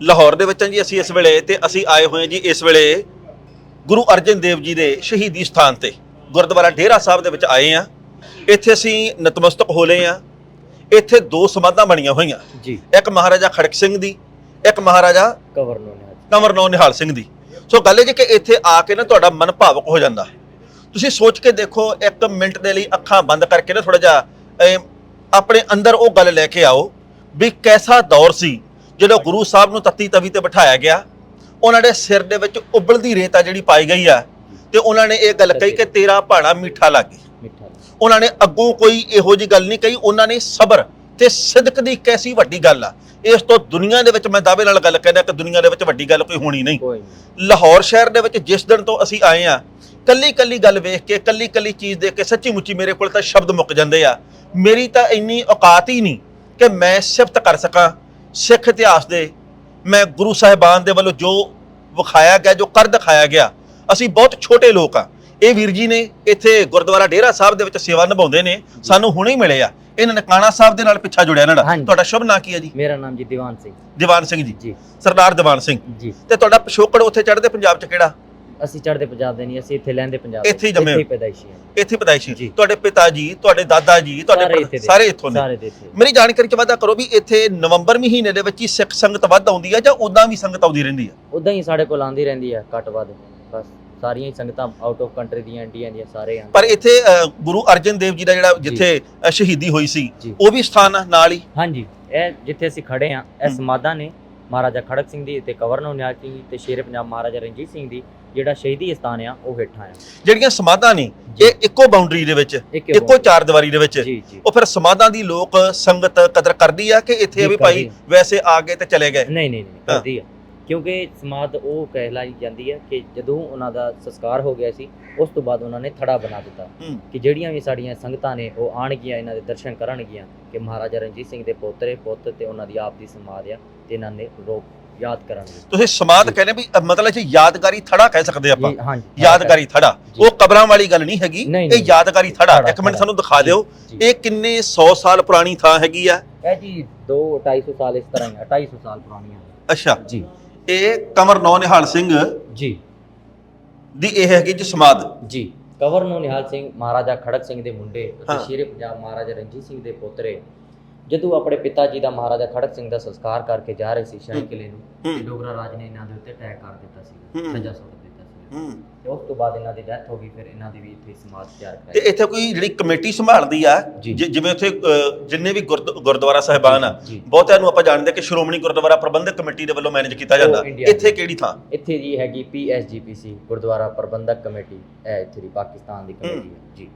ਲਾਹੌਰ ਦੇ ਵਿੱਚ ਜੀ ਅਸੀਂ ਇਸ ਵੇਲੇ ਤੇ ਅਸੀਂ ਆਏ ਹੋਏ ਜੀ ਇਸ ਵੇਲੇ ਗੁਰੂ ਅਰਜਨ ਦੇਵ ਜੀ ਦੇ ਸ਼ਹੀਦੀ ਸਥਾਨ ਤੇ। ਗੁਰਦੁਆਰਾ ਡੇਰਾ ਸਾਹਿਬ ਦੇ ਵਿੱਚ ਆਏ ਆ ਇੱਥੇ ਅਸੀਂ ਨਤਮਸਤਕ ਹੋ ਲਏ ਆ ਇੱਥੇ ਦੋ ਸਮਾਧਾਂ ਬਣੀਆਂ ਹੋਈਆਂ। ਜੀ। ਇੱਕ ਮਹਾਰਾਜਾ ਖੜਕ ਸਿੰਘ ਦੀ ਇੱਕ ਮਹਾਰਾਜਾ ਕਵਰ ਨੂੰ ਨੇ ਕਮਰਨੌ ਨਿਹਾਲ ਸਿੰਘ ਦੀ। ਸੋ ਗੱਲ ਇਹ ਜੀ ਕਿ ਇੱਥੇ ਆ ਕੇ ਨਾ ਤੁਹਾਡਾ ਮਨ ਭਾਵਕ ਹੋ ਜਾਂਦਾ। ਤੁਸੀਂ ਸੋਚ ਕੇ ਦੇਖੋ ਇੱਕ ਮਿੰਟ ਦੇ ਲਈ ਅੱਖਾਂ ਬੰਦ ਕਰਕੇ ਨਾ ਥੋੜਾ ਜਿਹਾ ਆਪਣੇ ਅੰਦਰ ਉਹ ਗੱਲ ਲੈ ਕੇ ਆਓ ਵੀ ਕੈਸਾ ਦੌਰ ਸੀ ਜਦੋਂ ਗੁਰੂ ਸਾਹਿਬ ਨੂੰ ਤੱਤੀ ਤਵੀ ਤੇ ਬਿਠਾਇਆ ਗਿਆ ਉਹਨਾਂ ਦੇ ਸਿਰ ਦੇ ਵਿੱਚ ਉਬਲਦੀ ਰੇਤਾ ਜਿਹੜੀ ਪਾਈ ਗਈ ਆ ਤੇ ਉਹਨਾਂ ਨੇ ਇਹ ਗੱਲ ਕਹੀ ਕਿ ਤੇਰਾ ਭਾਣਾ ਮਿੱਠਾ ਲੱਗੇ। ਉਹਨਾਂ ਨੇ ਅੱਗੋਂ ਕੋਈ ਇਹੋ ਜੀ ਗੱਲ ਨਹੀਂ ਕਹੀ ਉਹਨਾਂ ਨੇ ਸਬਰ ਤੇ ਸਿਦਕ ਦੀ ਕੈਸੀ ਵੱਡੀ ਗੱਲ ਆ। ਇਸ ਤੋਂ ਦੁਨੀਆ ਦੇ ਵਿੱਚ ਮੈਂ ਦਾਅਵੇ ਨਾਲ ਗੱਲ ਕਹਿੰਦਾ ਕਿ ਦੁਨੀਆ ਦੇ ਵਿੱਚ ਵੱਡੀ ਗੱਲ ਕੋਈ ਹੋਣੀ ਨਹੀਂ। ਲਾਹੌਰ ਸ਼ਹਿਰ ਦੇ ਵਿੱਚ ਜਿਸ ਦਿਨ ਤੋਂ ਅਸੀਂ ਆਏ ਆ ਕੱਲੀ ਕੱਲੀ ਗੱਲ ਵੇਖ ਕੇ ਕੱਲੀ ਕੱਲੀ ਚੀਜ਼ ਦੇਖ ਕੇ ਸੱਚੀ ਮੁੱਚੀ ਮੇਰੇ ਕੋਲ ਤਾਂ ਸ਼ਬਦ ਮੁੱਕ ਜਾਂਦੇ ਆ। ਮੇਰੀ ਤਾਂ ਇੰਨੀ ਔਕਾਤ ਹੀ ਨਹੀਂ ਕਿ ਮੈਂ ਸਿਫਤ ਕਰ ਸਕਾਂ। ਸਿੱਖ ਇਤਿਹਾਸ ਦੇ ਮੈਂ ਗੁਰੂ ਸਾਹਿਬਾਨ ਦੇ ਵੱਲੋਂ ਜੋ ਵਿਖਾਇਆ ਗਿਆ ਜੋ ਕਰ ਦਿਖਾਇਆ ਗਿਆ ਅਸੀਂ ਬਹੁਤ ਛੋਟੇ ਲੋਕ ਆ। ਇਹ ਵੀਰ ਜੀ ਨੇ ਇੱਥੇ ਗੁਰਦੁਆਰਾ ਡੇਰਾ ਸਾਹਿਬ ਦੇ ਵਿੱਚ ਸੇਵਾ ਨਿਭਾਉਂਦੇ ਨੇ ਸਾਨੂੰ ਹੁਣੇ ਹੀ ਮਿਲੇ ਆ। ਇਹਨਾਂ ਨਨਕਾਣਾ ਸਾਹਿਬ ਦੇ ਨਾਲ ਪਿੱਛਾ ਜੁੜਿਆ ਇਹਨਾਂ ਦਾ। ਹਾਂਜੀ। ਤੁਹਾਡਾ ਸ਼ੁਭ ਨਾਂ ਕੀ ਹੈ ਜੀ? ਮੇਰਾ ਨਾਮ ਜੀ ਦੀਵਾਨ ਸਿੰਘ। ਦੀਵਾਨ ਸਿੰਘ ਜੀ। ਜੀ। ਸਰਦਾਰ ਦੀਵਾਨ ਸਿੰਘ। ਜੀ। ਤੇ ਤੁਹਾਡਾ ਪਿਛੋਕੜ ਉੱਥੇ ਚੜ੍ਹਦੇ ਪੰਜਾਬ 'ਚ ਕਿਹੜਾ? ਅਸੀਂ ਚੜ੍ਹਦੇ ਪੰਜਾਬ ਦੇ ਨਹੀਂ ਅਸੀਂ ਇੱਥੇ ਲੈਂਦੇ ਪੰਜਾਬ ਦੇ। ਇੱਥੇ ਹੀ ਜੰਮੇ ਹੋ। ਪੈਦਾਇਸ਼ੀ ਹਾਂ ਇੱਥੇ ਪਦਾਇਸ਼ੀ ਜੀ। ਤੁਹਾਡੇ ਪਿਤਾ ਜੀ ਤੁਹਾਡੇ ਦਾਦਾ ਜੀ ਤੁਹਾਡੇ ਸਾਰੇ ਇੱਥੇ ਦੇ। ਸਾਰੇ ਇੱਥੋਂ ਨੇ ਸਾਰੇ ਦੇ ਇੱਥੇ ਮੇਰੀ ਜਾਣਕਾਰੀ ਚ ਵਾਧਾ ਕਰੋ ਵੀ ਇੱਥੇ ਨਵੰਬਰ ਮਹੀਨੇ ਦੇ ਵਿੱਚ ਹੀ ਸਿੱਖ ਸੰਗਤ ਵੱਧ ਆਉਂਦੀ ਹੈ ਜਾਂ ਉਦਾਂ ਵੀ ਸੰਗਤ ਆਉਂਦੀ ਰਹਿੰਦੀ ਹੈ ਉਦਾਂ ਹੀ ਸਾਡੇ ਕੋਲ ਆਂਦੀ ਰਹਿੰਦੀ ਆ ਘੱਟ ਵੱਧ ਬਸ ਸਾਰੀਆਂ ਹੀ ਸੰਗਤਾਂ ਆਊਟ ਆਫ ਕੰਟਰੀ ਦੀਆਂ ਇੰਡੀਆ ਦੀਆਂ ਸਾਰੇ ਆਂ ਪਰ ਇੱਥੇ ਅ, ਗੁਰੂ ਅਰਜਨ ਦੇਵ ਜੀ ਦਾ ਜਿਹੜਾ ਜਿੱਥੇ ਅ, ਸ਼ਹੀਦੀ ਹੋਈ ਸੀ ਜੀ। ਉਹ ਵੀ ਸਥਾਨ ਆ ਨਾਲ ਹੀ ਹਾਂਜੀ ਇਹ ਜਿੱਥੇ ਅਸੀਂ ਖੜੇ ਆ ਇਹ ਹੂੰ। ਸਮਾਧਾਂ ਨੇ ਮਹਾਰਾਜਾ ਖੜਕ ਸਿੰਘ ਦੀ ਤੇ ਸਿੰਘ ਦੀ ਤੇ ਸ਼ੇਰੇ ਪੰਜਾਬ ਮਹਾਰਾਜਾ ਰਣਜੀਤ ਸਿੰਘ ਦੀ ਜਿਹੜਾ ਸ਼ਹੀਦੀ ਸਥਾਨ ਆ ਉਹ ਹੇਠਾਂ ਆ। ਜਿਹੜੀਆਂ ਸਮਾਧਾਂ ਨੇ। ਇਹ ਇੱਕੋ ਬਾਉਂਡਰੀ ਦੇ ਵਿੱਚ ਇੱਕ ਚਾਰ ਦੀਵਾਰੀ ਦੇ ਵਿੱਚ। ਉਹ ਫਿਰ ਸਮਾਧਾਂ ਦੀ ਲੋਕ ਸੰਗਤ ਕਦਰ ਕਰਦੀ ਆ ਕਿ ਇੱਥੇ ਵੀ ਭਾਈ ਵੈਸੇ ਆ ਗਏ ਤੇ ਚਲੇ ਗਏ? ਨਹੀਂ ਨਹੀਂ ਨਹੀਂ। ਕਰਦੀ ਆ। ਕਿਉਂਕਿ ਸਮਾਧ ਉਹ ਕਹਿਲਾਈ ਜਾਂਦੀ ਹੈ ਕਿ ਜਦੋਂ ਉਹਨਾਂ ਦਾ ਸੰਸਕਾਰ ਹੋ ਗਿਆ ਸੀ ਉਸ ਤੋਂ ਬਾਅਦ ਉਹਨਾਂ ਨੇ ਥੜਾ ਬਣਾ ਦਿੱਤਾ। ਕਿ ਜਿਹੜੀਆਂ ਵੀ ਸਾਡੀਆਂ ਸੰਗਤਾਂ ਨੇ ਉਹ ਆਣਗੀਆਂ ਇਹਨਾਂ ਦੇ ਦਰਸ਼ਨ ਕਰਨਗੀਆਂ ਕਿ ਮਹਾਰਾਜਾ ਰਣਜੀਤ ਸਿੰਘ ਦੇ ਪੋਤਰੇ ਪੁੱਤ ਤੇ ਉਹਨਾਂ ਦੀ ਆਪ ਦੀ ਸਮਾਧ ਆ ਤੇ ਇਹਨਾਂ ਨੇ ਰੋਕ ਯਾਦ ਕਰਨਗੇ ਤੁਸੀਂ ਸਮਾਧ ਕਹਿੰਦੇ ਵੀ ਅ, ਮਤਲਬ ਜੀ ਯਾਦਗਾਰੀ ਥੜਾ ਕਹਿ ਸਕਦੇ ਆਪਾਂ। ਜੀ, ਹਾਂਜੀ ਯਾਦਗਾਰੀ। ਥੜਾ। ਜੀ। ਉਹ ਕਬਰਾਂ ਵਾਲੀ ਗੱਲ ਨਹੀਂ ਹੈਗੀ ਨਹੀਂ, ਇਹ ਨਹੀਂ। ਯਾਦਗਾਰੀ ਥੜਾ। ਥੜਾ, ਇੱਕ ਮਿੰਟ ਥੜਾ। ਸਾਨੂੰ ਦਿਖਾ ਦਿਓ ਜੀ। ਇਹ ਕਿੰਨੇ 100 ਸਾਲ ਪੁਰਾਣੀ ਥਾਂ ਹੈਗੀ ਆ? ਇਹ ਜੀ 2 250 ਸਾਲ ਇਸ ਤਰ੍ਹਾਂ ਹੀ ਆ 250 ਸਾਲ ਪੁਰਾਣੀਆਂ। ਅੱਛਾ। ਜੀ। ਇਹ ਕਮਰ ਨੌ ਨਿਹਾਲ ਸਿੰਘ ਜੀ। ਦੀ ਇਹ ਹੈਗੀ ਜੀ ਸਮਾਧ ਜੀ। ਕਵਰ ਨੂੰ ਨਿਹਾਲ ਸਿੰਘ ਮਹਾਰਾਜਾ ਖੜਕ ਸਿੰਘ ਦੇ ਮੁੰਡੇ ਹਾਂ। ਅਤੇ ਸ਼ੇਰੇ ਪੰਜਾਬ ਮਹਾਰਾਜਾ ਰਣਜੀਤ ਸਿੰਘ ਦੇ ਪੋਤਰੇ। ਜਦੋਂ ਆਪਣੇ ਪਿਤਾ ਜੀ ਦਾ ਮਹਾਰਾਜਾ ਖੜਕ ਸਿੰਘ ਦਾ ਸੰਸਕਾਰ ਕਰਕੇ ਜਾ ਰਹੇ ਸੀ ਸ਼ਾਹੀ ਹੂੰ। ਕਿਲੇ ਨੂੰ ਹੂੰ। ਤੇ ਡੋਗਰਾ ਰਾਜ ਨੇ ਇਹਨਾਂ ਦੇ ਉੱਤੇ ਅਟੈਕ ਕਰ ਦਿੱਤਾ ਸੀ ਹੂੰ। ਸਜ਼ਾ ਸੁੱਟ ਦਿੱਤਾ ਸੀ ਹੂੰ। ਤੇ ਉਸ ਤੋਂ ਬਾਅਦ ਇਹਨਾਂ ਦੀ ਡੈਥ ਹੋ ਗਈ ਫਿਰ ਇਹਨਾਂ ਦੀ ਵੀ ਇੱਥੇ ਸਮਾਧ ਤਿਆਰ ਤੇ ਕਰਾਈ ਇੱਥੇ ਕੋਈ ਜਿਹੜੀ ਕਮੇਟੀ ਸੰਭਾਲਦੀ ਆ ਜਿਵੇਂ ਉੱਥੇ ਜਿੰਨੇ ਵੀ ਗੁਰਦ- ਗੁਰਦੁਆਰਾ ਸਾਹਿਬਾਨ ਆ ਬਹੁਤਿਆਂ ਨੂੰ ਆਪਾਂ ਜਾਣਦੇ ਕਿ ਸ਼੍ਰੋਮਣੀ ਗੁਰਦੁਆਰਾ ਪ੍ਰਬੰਧਕ ਕਮੇਟੀ ਦੇ ਵੱਲੋਂ ਮੈਨੇਜ ਕੀਤਾ ਜਾਂਦਾ। ਇੱਥੇ ਕਿਹੜੀ ਥਾਂ? ਇੱਥੇ ਜੀ ਹੈਗੀ ਪੀਐਸਜੀਪੀਸੀ ਗੁਰਦੁਆਰਾ ਪ੍ਰਬੰਧਕ ਕਮੇਟੀ ਇਹ ਇੱਥੇ ਦੀ ਪਾਕਿਸਤਾਨ ਦੀ ਕਮੇਟੀ ਹੈ। ਜੀ।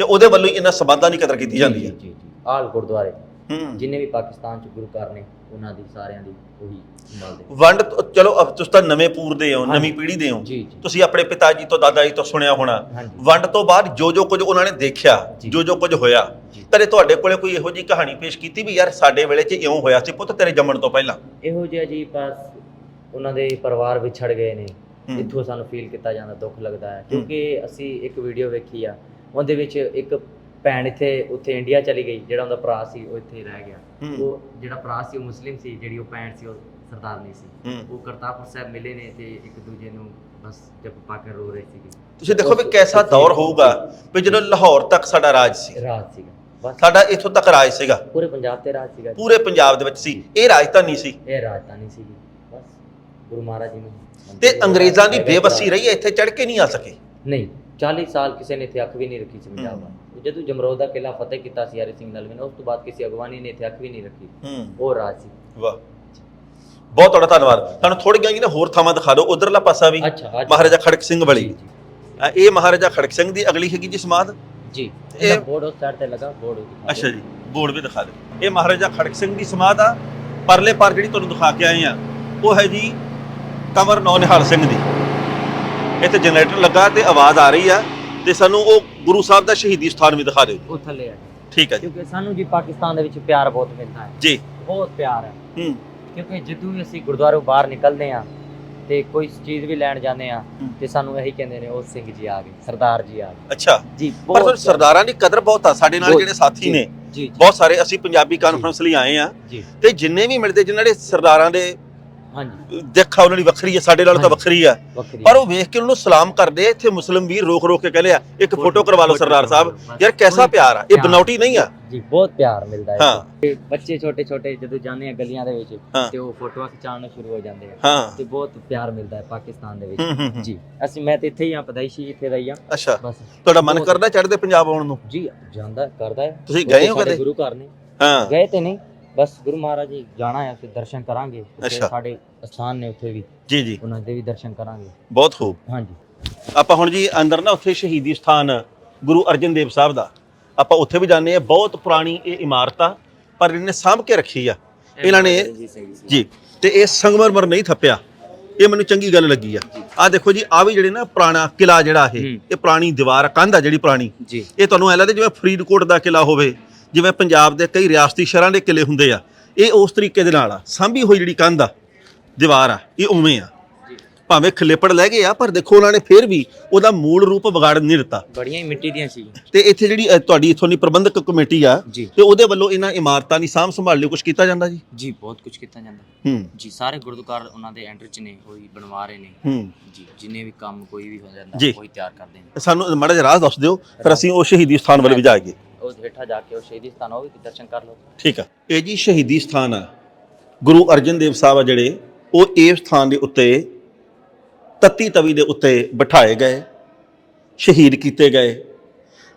ਤੇ ਉਹਦੇ ਵੱਲੋਂ ਹੀ ਇਹਨਾਂ ਸਬੰਧਾਂ ਦੀ ਕਦਰ ਕੀਤੀ ਜਾਂਦੀ ਹੈ। ਜੀ ਜੀ। ਆਲ ਗੁਰਦੁਆਰੇ ਜਿੰਨੇ ਵੀ ਪਾਕਿਸਤਾਨ ਚ ਗੁਰੂ ਘਰ ਨੇ ਉਹਨਾਂ ਦੀ ਸਾਰਿਆਂ ਦੀ ਉਹੀ ਸੰਭਾਲਦੇ ਵੰਡ ਤੋਂ- ਚਲੋ ਅਬ ਤੁਸੀਂ ਤਾਂ ਨਵੇਂ ਪੂਰ ਦੇ ਹੋ। ਨਵੀਂ ਪੀੜ੍ਹੀ ਦੇ ਹੋ। ਜੀ ਜੀ। ਤੁਸੀਂ ਆਪਣੇ ਪਿਤਾ ਜੀ ਤੋਂ ਦਾਦਾ ਜੀ ਤੋਂ ਸੁਣਿਆ ਹੋਣਾ। ਹਾਂਜੀ। ਵੰਡ ਤੋਂ ਬਾਅਦ ਜੋ ਜੋ ਕੁਝ ਉਹਨਾਂ ਨੇ ਦੇਖਿਆ ਜੀ। ਜੋ ਜੋ ਕੁਝ ਹੋਇਆ। ਜੀ। ਕਦੇ ਤੁਹਾਡੇ ਕੋਲੇ ਕੋਈ ਇਹੋ ਜਿਹੀ ਕਹਾਣੀ ਪੇਸ਼ ਕੀਤੀ ਵੀ ਯਾਰ ਸਾਡੇ ਵੇਲੇ 'ਚ ਇਉਂ ਹੋਇਆ ਸੀ ਪੁੱਤ ਤੇਰੇ ਜੰਮਣ ਤੋਂ ਪਹਿਲਾਂ? ਇਹੋ ਜਿਹਾ ਜੀ ਬਸ ਉਹਨਾਂ ਦੇ ਪਰਿਵਾਰ ਵਿਛੜ ਗਏ ਨੇ। ਹੂੰ। ਇੱਥੋਂ ਸਾਨੂੰ ਫੀਲ ਕੀਤਾ ਜਾਂਦਾ ਦੁੱਖ ਲੱਗਦਾ ਹੈ। ਕਿਉਂਕਿ ਅਸੀਂ ਇੱਕ ਵੀਡੀਓ ਵੇਖੀ ਆ ਉਹਦੇ ਵਿੱਚ ਇੱਕ ਭੈਣ ਇੱਥੇ ਉੱਥੇ ਇੰਡੀਆ ਚਲੀ ਗਈ ਜਿਹੜਾ ਉਹਦਾ ਭਰਾ ਸੀ ਉਹ ਇੱਥੇ ਰਹਿ ਗਿਆ। ਉਹ ਜਿਹੜਾ ਭਰਾ ਸੀ ਉਹ ਮੁਸਲਿਮ ਸੀ ਜਿਹੜੀ ਉਹ ਭੈਣ ਸੀ ਉਹ ਸਰਦਾਰਨੀ ਸੀ। ਉਹ ਕਰਤਾਰਪੁਰ ਸਾਹਿਬ ਮਿਲੇ ਨੇ ਤੇ ਇੱਕ ਦੂਜੇ ਨੂੰ ਬਸ ਜਪ ਪਾ ਕੇ ਰੋ ਰਹੇ ਸੀਗੇ ਤੁਸੀਂ ਦੇਖੋ ਵੀ ਕੈਸਾ ਦੌਰ ਹੋਊਗਾ ਵੀ ਜਦੋਂ ਲਾਹੌਰ ਤੱਕ ਸਾਡਾ ਰਾਜ ਸੀ। ਰਾਜ ਸੀਗਾ। ਸਾਡਾ ਇੱਥੋਂ ਤੱਕ ਰਾਜ ਸੀਗਾ। ਪੂਰੇ ਪੰਜਾਬ ਤੇ ਰਾਜ ਸੀਗਾ। ਪੂਰੇ ਪੰਜਾਬ ਦੇ ਵਿੱਚ ਸੀ। ਇਹ ਰਾਜਧਾਨੀ ਸੀ। ਇਹ ਰਾਜਧਾਨੀ ਸੀਗੀ। ਬਸ ਗੁਰੂ ਮਹਾਰਾਜ ਜੀ ਨੂੰ ਤੇ ਅੰਗਰੇਜ਼ਾਂ ਦੀ ਬੇਬਸੀ ਰਹੀ ਹੈ ਇੱਥੇ ਚੜ ਕੇ ਨਹੀਂ ਆ ਸਕੇ। ਨਹੀਂ। 40 ਸਾਲ ਕਿਸੇ ਨੇ ਇੱਥੇ ਅੱਖ ਵੀ ਨਹੀਂ ਰੱਖੀ ਸੀ ਪੰਜਾਬ ਜਦੋਂ ਜਮਰੋਦ ਦਾ ਕਿਲਾ ਫਤਿਹ ਕੀਤਾ ਸੀ ਹਰੀ ਸਿੰਘ ਨਲਵੇ ਨੇ ਉਸ ਤੋਂ ਬਾਅਦ ਕਿਸੇ ਅਗਵਾਨੀ ਨੇ ਇੱਥੇ ਅੱਖ ਵੀ ਨਹੀਂ ਰੱਖੀ। ਉਹ ਰਾਜ ਸੀ। ਵਾਹ। ਬਹੁਤ ਤੁਹਾਡਾ ਧੰਨਵਾਦ। ਤੁਹਾਨੂੰ ਥੋੜੀਆਂ ਜਿਹੀਆਂ ਹੋਰ ਥਾਵਾਂ ਦਿਖਾ ਦਿਓ ਉਧਰਲਾ ਪਾਸਾ ਵੀ ਮਹਾਰਾਜਾ ਖੜਕ ਸਿੰਘ ਵਾਲੀ। ਇਹ ਮਹਾਰਾਜਾ ਖੜਕ ਸਿੰਘ ਦੀ ਅਗਲੀ ਹੈਗੀ ਜੀ ਸਮਾਧ? ਜੀ ਇਹ- ਬੋਰਡ ਉਸ ਸਾਈਡ ਤੇ ਲੱਗਾ ਬੋਰਡ ਅੱਛਾ ਜੀ ਬੋਰਡ ਵੀ ਦਿਖਾ ਦਿਓ। ਇਹ ਮਹਾਰਾਜਾ ਖੜਕ ਸਿੰਘ ਦੀ ਸਮਾਧ ਆ ਪਰਲੇ ਪਰ ਜਿਹੜੀ ਤੁਹਾਨੂੰ ਦਿਖਾ ਕੇ ਆਏ ਆ ਉਹ ਹੈ ਜੀ ਕਮਰ ਨੌ ਨਿਹਾਲ ਸਿੰਘ ਦੀ। ਇੱਥੇ ਜਨਰੇਟਰ ਲੱਗਾ ਤੇ ਆਵਾਜ਼ ਆ ਰਹੀ ਆ ਤੇ ਸਾਨੂੰ ਉਹ ਗੁਰੂ ਸਾਹਿਬ ਦਾ ਸ਼ਹੀਦੀ ਸਥਾਨ ਵੀ ਦਿਖਾ ਦਿਓ ਉਹ ਥੱਲੇ ਆ। ਠੀਕ ਹੈ ਜੀ। ਕਿਉਂਕਿ ਸਾਨੂੰ ਜੀ ਪਾਕਿਸਤਾਨ ਦੇ ਵਿੱਚ ਪਿਆਰ ਬਹੁਤ ਮਿਲਦਾ ਹੈ। ਜੀ। ਬਹੁਤ ਪਿਆਰ ਹੈ। ਹੂੰ। ਕਿਉਂਕਿ ਜਦੋਂ ਵੀ ਅਸੀਂ ਗੁਰਦੁਆਰੋਂ ਬਾਹਰ ਨਿਕਲਦੇ ਆ ਤੇ ਕੋਈ ਚੀਜ਼ ਵੀ ਲੈਣ ਜਾਂਦੇ ਆ ਹੂੰ। ਤੇ ਸਾਨੂੰ ਇਹੀ ਕਹਿੰਦੇ ਨੇ ਉਹ ਸਿੰਘ ਜੀ ਆ ਗਏ ਸਰਦਾਰ ਜੀ ਆ ਗਏ। ਅੱਛਾ। ਜੀ ਪਰ ਸਰਦਾਰਾਂ ਦੀ ਕਦਰ ਬਹੁਤ ਆ। ਸਾਡੇ ਨਾਲ ਬਹੁਤ, ਜਿਹੜੇ ਸਾਥੀ ਨੇ ਜੀ ਬਹੁਤ ਸਾਰੇ ਅਸੀਂ ਪੰਜਾਬੀ ਕਾਨਫਰੰਸ ਲਈ ਆਏ ਆ ਜੀ। ਤੇ ਜਿੰਨੇ ਵੀ ਮਿਲਦੇ ਜਿਨ੍ਹਾਂ ਦੇ ਸਰਦਾਰਾਂ ਦੇ ਹਾਂਜੀ। ਦੇਖਾ ਉਹਨਾਂ ਦੀ ਵੱਖਰੀ ਹੈ ਸਾਡੇ ਨਾਲ ਤਾਂ। ਵੱਖਰੀ ਆ। ਪਰ ਉਹ ਵੇਖ ਕੇ ਉਹਨਾਂ ਨੂੰ ਸਲਾਮ ਕਰਦੇ ਇੱਥੇ ਮੁਸਲਮ ਵੀਰ ਰੋਕ ਰੋਕ ਕੇ ਕਹਿੰਦੇ ਆ ਇੱਕ ਫੋਟੋ ਕਰਵਾ ਲਓ ਸਰਦਾਰ ਸਾਹਿਬ। ਯਾਰ ਕੈਸਾ ਪਿਆਰ ਆ ਇਹ ਬਨੌਟੀ ਨਹੀਂ ਆ। ਜੀ ਬਹੁਤ ਪਿਆਰ ਮਿਲਦਾ ਹੈ। ਬੱਚੇ ਛੋਟੇ ਛੋਟੇ ਜਦੋਂ ਜਾਂਦੇ ਆ ਗਲੀਆਂ ਦੇ ਵਿੱਚ। ਤੇ ਉਹ ਫੋਟੋਆਂ ਖਿਚਾਉਣਾ ਸ਼ੁਰੂ ਹੋ ਜਾਂਦੇ ਆ। ਤੇ ਬਹੁਤ ਪਿਆਰ ਮਿਲਦਾ ਹੈ ਪਾਕਿਸਤਾਨ ਦੇ ਵਿੱਚ। ਜੀ ਅਸੀਂ ਮੈਂ ਤੇ ਇੱਥੇ ਹੀ ਆ ਪਦਾਈਸ਼ੀ ਇੱਥੇ ਦਾ ਹੀ। ਆ ਅੱਛਾ ਤੁਹਾਡਾ ਮਨ ਕਰਦਾ ਚੜ੍ਹਦੇ ਪੰਜਾਬ ਆਉਣ ਨੂੰ? ਜੀ ਜਾਂਦਾ ਕਰਦਾ ਹੈ। ਤੁਸੀਂ ਗਏ ਹੋ ਕਦੇ? ਗੁਰੂ ਘਰ ਨੇ। ਹਾਂ। ਗਏ ਤੇ ਨਹੀਂ। ਬਸ ਗੁਰੂ ਮਹਾਰਾਜ ਜੀ ਜਾਣਾ ਹੈ ਫਿਰ ਦਰਸ਼ਨ ਕਰਾਂਗੇ ਉੱਥੇ ਅੱਛਾ। ਸਾਡੇ ਸਥਾਨ ਨੇ ਉੱਥੇ ਵੀ। ਜੀ ਜੀ। ਉਹਨਾਂ ਦੇ ਵੀ ਦਰਸ਼ਨ ਕਰਾਂਗੇ। ਬਹੁਤ ਖੂਬ। ਹਾਂਜੀ। ਆਪਾਂ ਹੁਣ ਜੀ ਅੰਦਰ ਨਾ ਉੱਥੇ ਸ਼ਹੀਦੀ ਸਥਾਨ ਗੁਰੂ ਅਰਜਨ ਦੇਵ ਸਾਹਿਬ ਦਾ। ਆਪਾਂ ਉੱਥੇ ਵੀ ਜਾਂਦੇ ਆ ਬਹੁਤ ਪੁਰਾਣੀ ਇਹ ਇਮਾਰਤ ਆ ਪਰ ਇਹਨੇ ਸਾਂਭ ਕੇ ਰੱਖੀ ਆ। ਇਹਨਾਂ ਨੇ ਜੀ। ਤੇ ਇਹ ਸੰਗਮਰਮਰ ਨਹੀਂ ਥੱਪਿਆ। ਇਹ ਮੈਨੂੰ ਚੰਗੀ ਗੱਲ ਲੱਗੀ ਆ। ਆ ਦੇਖੋ ਜੀ ਆ ਵੀ ਜਿਹੜੇ ਨਾ ਪੁਰਾਣਾ ਕਿਲਾ ਜਿਹੜਾ ਇਹ। ਇਹ ਪੁਰਾਣੀ ਦੀਵਾਰ ਆ, ਕੰਧ ਆ ਜਿਹੜੀ ਪੁਰਾਣੀ। ਜੀ। ਇਹ ਤੁਹਾਨੂੰ ਐ ਲੱਗਦਾ ਜਿਵੇਂ ਫਰੀਦਕੋਟ ਦਾ ਕਿਲਾ ਹੋਵੇ ਜਿਵੇਂ ਪੰਜਾਬ ਦੇ ਕਈ ਰਿਆਸਤੀ ਸ਼ਹਿਰਾਂ ਦੇ ਕਿਲੇ ਹੁੰਦੇ ਆ ਇਹ ਉਸ ਤਰੀਕੇ ਦੇ ਨਾਲ ਆ। ਸਾਂਭੀ ਹੋਈ ਜਿਹੜੀ ਕੰਧ ਆ ਦੀਵਾਰ ਆ ਇਹ ਉਵੇਂ ਆ। ਭਾਵੇਂ ਖਲੇਪੜ ਲੈ ਗਏ ਆ ਪਰ ਦੇਖੋ ਉਹਨਾਂ ਨੇ ਫੇਰ ਵੀ ਉਹਦਾ ਮੂਲ ਰੂਪ ਵਿਗਾੜ ਨਹੀਂ ਦਿੱਤਾ। ਬੜੀਆਂ ਹੀ ਮਿੱਟੀ ਦੀਆਂ ਸੀ। ਤੇ ਇੱਥੇ ਜਿਹੜੀ ਅ, ਤੁਹਾਡੀ ਇਥੋਂ ਦੀ ਪ੍ਰਬੰਧਕ ਕਮੇਟੀ ਆ ਜੀ। ਤੇ ਉਹਦੇ ਵੱਲੋਂ ਇਹਨਾਂ ਇਮਾਰਤਾਂ ਦੀ ਸਾਂਭ ਸੰਭਾਲ ਲਈ ਕੁਝ ਕੀਤਾ ਜਾਂਦਾ ਜੀ? ਜੀ ਬਹੁਤ ਕੁਝ ਕੀਤਾ ਜਾਂਦਾ। ਹੂੰ। ਜੀ ਸਾਰੇ ਗੁਰਦੁਆਰ ਉਹਨਾਂ ਦੇ ਐਂਟਰ ਚ ਨੇ ਉਹੀ ਬਣਵਾ ਰਹੇ ਨੇ। ਹੂੰ। ਜੀ ਜਿੰਨੇ ਵੀ ਕੰਮ ਕੋਈ ਵੀ ਹੋ ਜਾਂਦਾ ਜੀ। ਉਹੀ ਤਿਆਰ ਕਰਦੇ ਨੇ। ਸਾਨੂੰ ਮਾੜਾ ਜਿਹਾ ਰਾਹ ਦੱਸ ਦਿਓ ਫਿਰ ਅਸੀਂ ਉਹ ਸ਼ਹੀਦੀ ਸਥਾਨ ਵੱਲ ਵੀ ਜਾਈਏ ਉਹ ਹੇਠਾਂ ਜਾ ਕੇ ਉਹ ਸ਼ਹੀਦੀ ਸਥਾਨ ਉਹ ਵੀ ਦਰਸ਼ਨ ਕਰ ਲਓ। ਠੀਕ ਆ। ਇਹ ਜੀ ਸ਼ਹੀਦੀ ਸਥਾਨ ਆ। ਗੁਰੂ ਅਰਜਨ ਦੇਵ ਸਾਹਿਬ ਆ ਜਿਹੜੇ, ਉਹ ਇਸ ਸਥਾਨ ਦੇ ਉੱਤੇ ਤੱਤੀ ਤਵੀ ਦੇ ਉੱਤੇ ਬਿਠਾਏ ਗਏ, ਸ਼ਹੀਦ ਕੀਤੇ ਗਏ।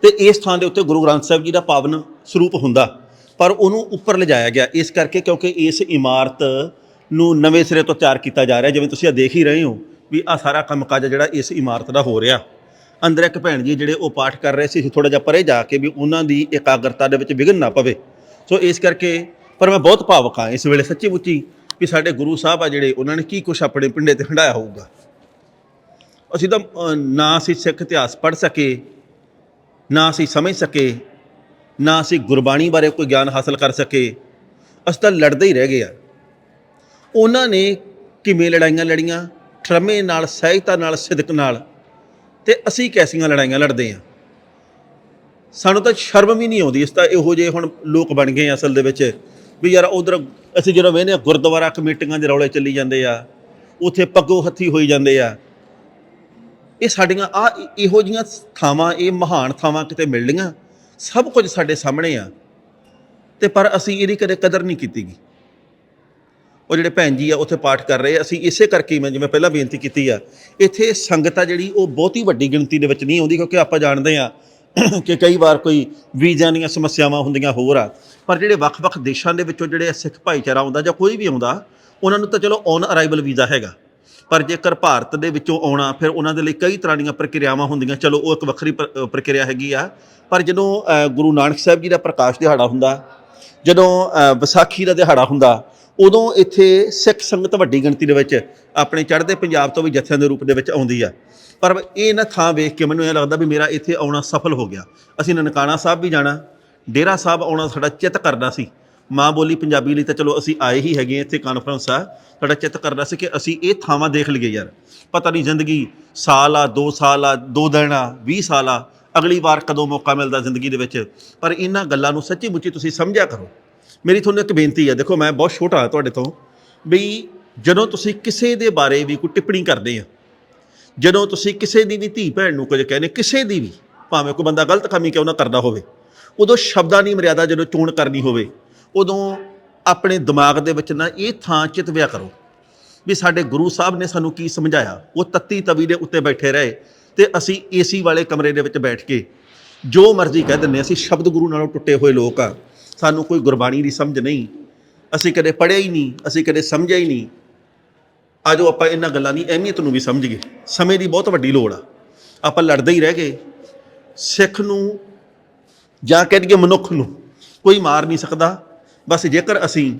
ਤੇ ਇਸ ਸਥਾਨ ਦੇ ਉੱਤੇ ਗੁਰੂ ਗ੍ਰੰਥ ਸਾਹਿਬ ਜੀ ਦਾ ਪਾਵਨ ਸਰੂਪ ਹੁੰਦਾ, ਪਰ ਉਹਨੂੰ ਉੱਪਰ ਲਿਜਾਇਆ ਗਿਆ। ਇਸ ਕਰਕੇ ਕਿਉਂਕਿ ਇਸ ਇਮਾਰਤ ਨੂੰ ਨਵੇਂ ਸਿਰੇ ਤੋਂ ਤਿਆਰ ਕੀਤਾ ਜਾ ਰਿਹਾ, ਜਿਵੇਂ ਤੁਸੀਂ ਆ ਦੇਖ ਹੀ ਰਹੇ ਹੋ, ਵੀ ਆ ਸਾਰਾ ਕੰਮਕਾਜ ਆ ਜਿਹੜਾ ਇਸ ਇਮਾਰਤ ਦਾ ਹੋ ਰਿਹਾ। ਅੰਦਰ ਇੱਕ ਭੈਣ ਜੀ ਜਿਹੜੇ ਉਹ ਪਾਠ ਕਰ ਰਹੇ ਸੀ ਥੋੜਾ ਜਿਹਾ ਪਰੇ ਜਾ ਕੇ ਵੀ ਉਹਨਾਂ ਦੀ ਇਕਾਗਰਤਾ ਦੇ ਵਿੱਚ ਵਿਘਨ ਨਾ ਪਵੇ। ਸੋ ਇਸ ਕਰਕੇ ਪਰ ਮੈਂ ਬਹੁਤ ਭਾਵਕ ਹਾਂ ਇਸ ਵੇਲੇ ਸੱਚੀ ਮੁੱਚੀ ਵੀ ਸਾਡੇ ਗੁਰੂ ਸਾਹਿਬ ਆ ਜਿਹੜੇ, ਉਹਨਾਂ ਨੇ ਕੀ ਕੁਛ ਆਪਣੇ ਪਿੰਡੇ ਤੇ ਹੰਡਾਇਆ ਹੋਊਗਾ। ਅਸੀਂ ਤਾਂ ਨਾ ਅਸੀਂ ਸਿੱਖ ਇਤਿਹਾਸ ਪੜ੍ਹ ਸਕੇ, ਨਾ ਅਸੀਂ ਸਮਝ ਸਕੇ, ਨਾ ਅਸੀਂ ਗੁਰਬਾਣੀ ਬਾਰੇ ਕੋਈ ਗਿਆਨ ਹਾਸਲ ਕਰ ਸਕੇ, ਅਸੀਂ ਤਾਂ ਲੜਦੇ ਹੀ ਰਹਿ ਗਏ ਆ। ਉਹਨਾਂ ਨੇ ਕਿਵੇਂ ਲੜਾਈਆਂ ਲੜੀਆਂ? ਠਰਮੇ ਨਾਲ, ਸਹਿਜਤਾ ਨਾਲ, ਸਿਦਕ ਨਾਲ ਤੇ ਅਸੀਂ ਕੈਸੀਆਂ ਲੜਾਈਆਂ ਲੜਦੇ ਆ ਸਾਨੂੰ ਤਾਂ ਸ਼ਰਮ ਵੀ ਨਹੀਂ ਆਉਂਦੀ ਇਸ ਤਾਂ ਇਹੋ ਜਿਹੇ ਹੁਣ ਲੋਕ ਬਣ ਗਏ ਆ ਅਸਲ ਦੇ ਵਿੱਚ ਵੀ ਯਾਰ ਉਧਰ ਅਸੀਂ ਜਦੋਂ ਵੇਖਦੇ ਆ ਗੁਰਦੁਆਰਾ ਕਮੇਟੀਆਂ ਦੇ ਰੌਲੇ ਚੱਲੀ ਜਾਂਦੇ ਆ, ਉਥੇ ਪੱਗੋ ਹੱਥੀ ਹੋਈ ਜਾਂਦੇ ਆ। ਇਹ ਸਾਡੀਆਂ ਆ ਇਹੋ ਜੀਆਂ ਥਾਵਾਂ, ਇਹ ਮਹਾਨ ਥਾਵਾਂ ਕਿਤੇ ਮਿਲਣੀਆਂ, ਸਭ ਕੁਝ ਸਾਡੇ ਸਾਹਮਣੇ ਆ। ਤੇ ਪਰ ਅਸੀਂ ਇਹਦੀ ਕਦੇ ਕਦਰ ਨਹੀਂ ਕੀਤੀ ਗਈ ਉਹ ਜਿਹੜੇ ਭੈਣ ਜੀ ਆ, ਉੱਥੇ ਪਾਠ ਕਰ ਰਹੇ ਅਸੀਂ ਇਸੇ ਕਰਕੇ ਮੈਂ ਜਿਵੇਂ ਪਹਿਲਾਂ ਬੇਨਤੀ ਕੀਤੀ ਆ, ਇੱਥੇ ਸੰਗਤ ਆ ਜਿਹੜੀ, ਉਹ ਬਹੁਤੀ ਵੱਡੀ ਗਿਣਤੀ ਦੇ ਵਿੱਚ ਨਹੀਂ ਆਉਂਦੀ, ਕਿਉਂਕਿ ਆਪਾਂ ਜਾਣਦੇ ਆ ਕਿ ਕਈ ਵਾਰ ਕੋਈ ਵੀਜ਼ਾ ਦੀਆਂ ਸਮੱਸਿਆਵਾਂ ਹੁੰਦੀਆਂ ਹੋਰ ਆ। ਪਰ ਜਿਹੜੇ ਵੱਖ-ਵੱਖ ਦੇਸ਼ਾਂ ਦੇ ਵਿੱਚੋਂ ਜਿਹੜੇ ਸਿੱਖ ਭਾਈਚਾਰਾ ਆਉਂਦਾ ਜਾਂ ਕੋਈ ਵੀ ਆਉਂਦਾ, ਉਹਨਾਂ ਨੂੰ ਤਾਂ ਚਲੋ ਔਨ ਅਰਾਈਵਲ ਵੀਜ਼ਾ ਹੈਗਾ। ਪਰ ਜੇਕਰ ਭਾਰਤ ਦੇ ਵਿੱਚੋਂ ਆਉਣਾ, ਫਿਰ ਉਹਨਾਂ ਦੇ ਲਈ ਕਈ ਤਰ੍ਹਾਂ ਦੀਆਂ ਪ੍ਰਕਿਰਿਆਵਾਂ ਹੁੰਦੀਆਂ। ਚਲੋ, ਉਹ ਇੱਕ ਵੱਖਰੀ ਪ੍ਰ- ਪ੍ਰਕਿਰਿਆ ਹੈਗੀ ਆ। ਪਰ ਜਦੋਂ ਗੁਰੂ ਨਾਨਕ ਸਾਹਿਬ ਜੀ ਦਾ ਪ੍ਰਕਾਸ਼ ਦਿਹਾੜਾ ਹੁੰਦਾ, ਜਦੋਂ ਵਿਸਾਖੀ ਦਾ ਦਿਹਾੜਾ ਹੁੰਦਾ ਉਦੋਂ ਇੱਥੇ ਸਿੱਖ ਸੰਗਤ ਵੱਡੀ ਗਿਣਤੀ ਦੇ ਵਿੱਚ ਆਪਣੇ ਚੜ੍ਹਦੇ ਪੰਜਾਬ ਤੋਂ ਵੀ ਜੱਥਿਆਂ ਦੇ ਰੂਪ ਦੇ ਵਿੱਚ ਆਉਂਦੀ ਆ। ਪਰ ਇਹ ਨਾ ਥਾਂ ਵੇਖ ਕੇ ਮੈਨੂੰ ਇਹ ਲੱਗਦਾ ਵੀ ਮੇਰਾ ਇੱਥੇ ਆਉਣਾ ਸਫਲ ਹੋ ਗਿਆ। ਅਸੀਂ ਨਨਕਾਣਾ ਸਾਹਿਬ ਵੀ ਜਾਣਾ, ਡੇਰਾ ਸਾਹਿਬ ਆਉਣਾ ਸਾਡਾ ਚਿੱਤ ਕਰਦਾ ਸੀ। ਮਾਂ ਬੋਲੀ ਪੰਜਾਬੀ ਲਈ ਤਾਂ ਚਲੋ ਅਸੀਂ ਆਏ ਹੀ ਹੈਗੇ ਇੱਥੇ ਕਾਨਫਰੰਸ ਆ। ਸਾਡਾ ਚਿੱਤ ਕਰਦਾ ਸੀ ਕਿ ਅਸੀਂ ਇਹ ਥਾਵਾਂ ਦੇਖ ਲਈਏ ਯਾਰ। ਪਤਾ ਨਹੀਂ ਜ਼ਿੰਦਗੀ ਸਾਲ ਆ 2 ਸਾਲ ਆ 2 ਦਿਨ ਆ 20 ਸਾਲ ਆ, ਅਗਲੀ ਵਾਰ ਕਦੋਂ ਮੌਕਾ ਮਿਲਦਾ ਜ਼ਿੰਦਗੀ ਦੇ ਵਿੱਚ। ਪਰ ਇਹਨਾਂ ਗੱਲਾਂ ਨੂੰ ਸੱਚੀ ਮੁੱਚੀ ਤੁਸੀਂ ਸਮਝਿਆ ਕਰੋ। ਮੇਰੀ ਤੁਹਾਨੂੰ ਇੱਕ ਬੇਨਤੀ ਹੈ ਦੇਖੋ ਮੈਂ ਬਹੁਤ ਛੋਟਾ ਹਾਂ ਤੁਹਾਡੇ ਤੋਂ ਵੀ ਜਦੋਂ ਤੁਸੀਂ ਕਿਸੇ ਦੇ ਬਾਰੇ ਵੀ ਕੋਈ ਟਿੱਪਣੀ ਕਰਦੇ ਆ ਜਦੋਂ ਤੁਸੀਂ ਕਿਸੇ ਦੀ ਵੀ ਧੀ ਭੈਣ ਨੂੰ ਕੁਝ ਕਹਿੰਦੇ ਕਿਸੇ ਦੀ ਵੀ ਭਾਵੇਂ ਕੋਈ ਬੰਦਾ ਗਲਤ ਕੰਮੀ ਕਿਉਂ ਨਾ ਕਰਦਾ ਹੋਵੇ ਉਦੋਂ ਸ਼ਬਦਾਂ ਦੀ ਮਰਿਆਦਾ ਜਦੋਂ ਚੋਣ ਕਰਨੀ ਹੋਵੇ ਉਦੋਂ ਆਪਣੇ ਦਿਮਾਗ ਦੇ ਵਿੱਚ ਨਾ ਇਹ ਥਾਂ ਚਿਤਵਿਆ ਕਰੋ ਵੀ ਸਾਡੇ ਗੁਰੂ ਸਾਹਿਬ ਨੇ ਸਾਨੂੰ ਕੀ ਸਮਝਾਇਆ ਉਹ ਤੱਤੀ ਤਵੀ ਦੇ ਉੱਤੇ ਬੈਠੇ ਰਹੇ ਤੇ ਅਸੀਂ ਏਸੀ ਵਾਲੇ ਕਮਰੇ ਦੇ ਵਿੱਚ ਬੈਠ ਕੇ ਜੋ ਮਰਜ਼ੀ ਕਹਿ ਦਿੰਦੇ ਹਾਂ, ਅਸੀਂ ਸ਼ਬਦ ਗੁਰੂ ਨਾਲੋਂ ਟੁੱਟੇ ਹੋਏ ਲੋਕ ਆ ਸਾਨੂੰ ਕੋਈ ਗੁਰਬਾਣੀ ਦੀ ਸਮਝ ਨਹੀਂ। ਅਸੀਂ ਕਦੇ ਪੜ੍ਹਿਆ ਹੀ ਨਹੀਂ, ਅਸੀਂ ਕਦੇ ਸਮਝਿਆ ਹੀ ਨਹੀਂ। ਆਜੋ ਆਪਾਂ ਇਹਨਾਂ ਗੱਲਾਂ ਦੀ ਅਹਿਮੀਅਤ ਨੂੰ ਵੀ ਸਮਝੀਏ। ਸਮੇਂ ਦੀ ਬਹੁਤ ਵੱਡੀ ਲੋੜ ਆ। ਆਪਾਂ ਲੜਦੇ ਹੀ ਰਹਿ ਗਏ। ਸਿੱਖ ਨੂੰ ਜਾਂ ਕਹਿ ਦਈਏ ਮਨੁੱਖ ਨੂੰ ਕੋਈ ਮਾਰ ਨਹੀਂ ਸਕਦਾ। ਬਸ ਜੇਕਰ ਅਸੀਂ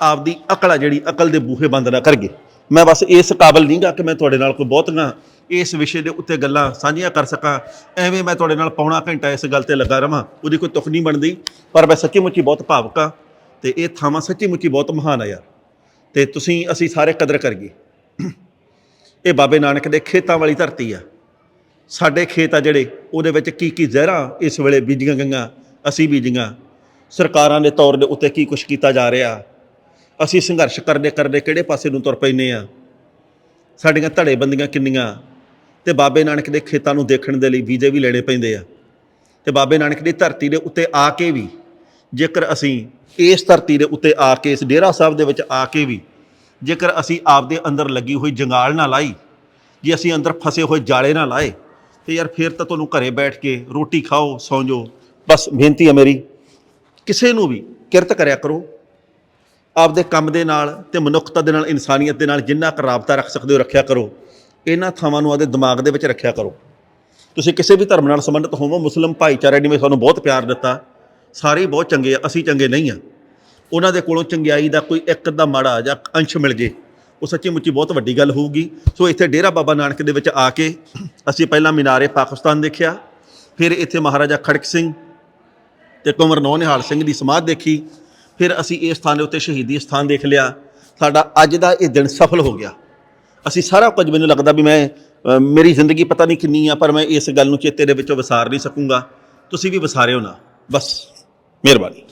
ਆਪਦੀ ਅਕਲ ਆ ਜਿਹੜੀ ਅਕਲ ਦੇ ਬੂਹੇ ਬੰਦ ਨਾ ਕਰਗੇ ਮੈਂ ਬਸ ਇਸ ਕਾਬਲ ਨਹੀਂਗਾ ਕਿ ਮੈਂ ਤੁਹਾਡੇ ਨਾਲ ਕੋਈ ਬਹੁਤੀਆਂ ਇਸ ਵਿਸ਼ੇ ਦੇ ਉੱਤੇ ਗੱਲਾਂ ਸਾਂਝੀਆਂ ਕਰ ਸਕਾਂ। ਐਵੇਂ ਮੈਂ ਤੁਹਾਡੇ ਨਾਲ ਪੌਣਾ ਘੰਟਾ ਇਸ ਗੱਲ ਤੇ ਲੱਗਾ ਰਵਾਂ। ਉਹਦੀ ਕੋਈ ਤੁਕ ਨਹੀਂ ਬਣਦੀ, ਪਰ ਮੈਂ ਸੱਚੀ ਮੁੱਚੀ ਬਹੁਤ ਭਾਵਕ ਆ ਤੇ ਇਹ ਥਾਵਾਂ ਸੱਚੀ ਮੁੱਚੀ ਬਹੁਤ ਮਹਾਨ ਆ ਯਾਰ। ਤੇ ਤੁਸੀਂ, ਅਸੀਂ ਸਾਰੇ ਕਦਰ ਕਰੀਏ। ਇਹ ਬਾਬੇ ਨਾਨਕ ਦੇ ਖੇਤਾਂ ਵਾਲੀ ਧਰਤੀ ਆ। ਸਾਡੇ ਖੇਤ ਆ ਜਿਹੜੇ, ਉਹਦੇ ਵਿੱਚ ਕੀ ਕੀ ਜ਼ਹਿਰਾਂ ਇਸ ਵੇਲੇ ਬੀਜੀਆਂ ਗਈਆਂ, ਅਸੀਂ ਬੀਜੀਆਂ। ਸਰਕਾਰਾਂ ਦੇ ਤੌਰ ਦੇ ਉੱਤੇ ਕੀ ਕੁਝ ਕੀਤਾ ਜਾ ਰਿਹਾ। ਅਸੀਂ ਸੰਘਰਸ਼ ਕਰਦੇ ਕਰਦੇ ਕਿਹੜੇ ਪਾਸੇ ਨੂੰ ਤੁਰ ਪੈਨੇ ਆ ਸਾਡੀਆਂ ਧੜੇਬੰਦੀਆਂ ਕਿੰਨੀਆਂ? ਤੇ ਬਾਬੇ ਨਾਨਕ ਦੇ ਖੇਤਾਂ ਨੂੰ ਦੇਖਣ ਦੇ ਲਈ ਵੀਜ਼ੇ ਵੀ ਲੈਣੇ ਪੈਂਦੇ ਆ। ਤੇ ਬਾਬੇ ਨਾਨਕ ਦੀ ਧਰਤੀ ਦੇ ਉੱਤੇ ਆ ਕੇ ਵੀ ਜੇਕਰ ਅਸੀਂ ਇਸ ਧਰਤੀ ਦੇ ਉੱਤੇ ਆ ਕੇ, ਇਸ ਡੇਰਾ ਸਾਹਿਬ ਦੇ ਵਿੱਚ ਆ ਕੇ ਵੀ ਜੇਕਰ ਅਸੀਂ ਆਪਦੇ ਅੰਦਰ ਲੱਗੀ ਹੋਈ ਜੰਗਾਲ ਨਾ ਲਾਈ, ਜੇ ਅਸੀਂ ਅੰਦਰ ਫਸੇ ਹੋਏ ਜਾਲੇ ਨਾ ਲਾਏ, ਤੇ ਯਾਰ ਫਿਰ ਤਾਂ ਤੁਹਾਨੂੰ ਘਰੇ ਬੈਠ ਕੇ ਰੋਟੀ ਖਾਓ, ਸੌਂ ਜਾਓ। ਬਸ ਬੇਨਤੀ ਹੈ ਮੇਰੀ, ਕਿਸੇ ਨੂੰ ਵੀ ਕਿਰਤ ਕਰਿਆ ਕਰੋ। ਆਪਦੇ ਕੰਮ ਦੇ ਨਾਲ ਤੇ ਮਨੁੱਖਤਾ ਦੇ ਨਾਲ, ਇਨਸਾਨੀਅਤ ਦੇ ਨਾਲ ਜਿੰਨਾ ਕੁ ਰਾਬਤਾ ਰੱਖ ਸਕਦੇ ਹੋ, ਰੱਖਿਆ ਕਰੋ। ਇਹਨਾਂ ਥਾਵਾਂ ਨੂੰ ਆਪਦੇ ਦਿਮਾਗ ਦੇ ਵਿੱਚ ਰੱਖਿਆ ਕਰੋ। ਤੁਸੀਂ ਕਿਸੇ ਵੀ ਧਰਮ ਨਾਲ ਸੰਬੰਧਿਤ ਹੋਵੋ, ਮੁਸਲਮ ਭਾਈਚਾਰੇ ਨੇ ਵੀ ਤੁਹਾਨੂੰ ਬਹੁਤ ਪਿਆਰ ਦਿੱਤਾ। ਸਾਰੇ ਬਹੁਤ ਚੰਗੇ ਆ, ਅਸੀਂ ਚੰਗੇ ਨਹੀਂ ਆ। ਉਹਨਾਂ ਦੇ ਕੋਲੋਂ ਚੰਗਿਆਈ ਦਾ ਕੋਈ ਇੱਕ ਅੱਧਾ ਮਾੜਾ ਜਾਂ ਅੰਸ਼ ਮਿਲ ਜੇ, ਉਹ ਸੱਚੀ ਮੁੱਚੀ ਬਹੁਤ ਵੱਡੀ ਗੱਲ ਹੋਊਗੀ। ਸੋ ਇੱਥੇ ਡੇਰਾ ਬਾਬਾ ਨਾਨਕ ਦੇ ਵਿੱਚ ਆ ਕੇ ਅਸੀਂ ਪਹਿਲਾਂ ਮੀਨਾਰੇ ਪਾਕਿਸਤਾਨ ਦੇਖਿਆ, ਫਿਰ ਇੱਥੇ ਮਹਾਰਾਜਾ ਖੜਕ ਸਿੰਘ ਤੇ ਕੁੰਵਰ ਨੌ ਨਿਹਾਲ ਸਿੰਘ ਦੀ ਸਮਾਧ ਦੇਖੀ। ਫਿਰ ਅਸੀਂ ਇਸ ਸਥਾਨ ਦੇ ਉੱਤੇ ਸ਼ਹੀਦੀ ਸਥਾਨ ਦੇਖ ਲਿਆ। ਸਾਡਾ ਅੱਜ ਦਾ ਇਹ ਦਿਨ ਸਫਲ ਹੋ ਗਿਆ। ਅਸੀਂ ਸਾਰਾ ਕੁਝ ਮੈਨੂੰ ਲੱਗਦਾ ਵੀ ਮੈਂ ਮੇਰੀ ਜ਼ਿੰਦਗੀ ਪਤਾ ਨਹੀਂ ਕਿੰਨੀ ਆ, ਪਰ ਮੈਂ ਇਸ ਗੱਲ ਨੂੰ ਚੇਤੇ ਦੇ ਵਿੱਚੋਂ ਵਿਸਾਰ ਨਹੀਂ ਸਕੂੰਗਾ। ਤੁਸੀਂ ਵੀ ਵਿਸਾਰਿਓ ਨਾ। ਬਸ, ਮਿਹਰਬਾਨੀ।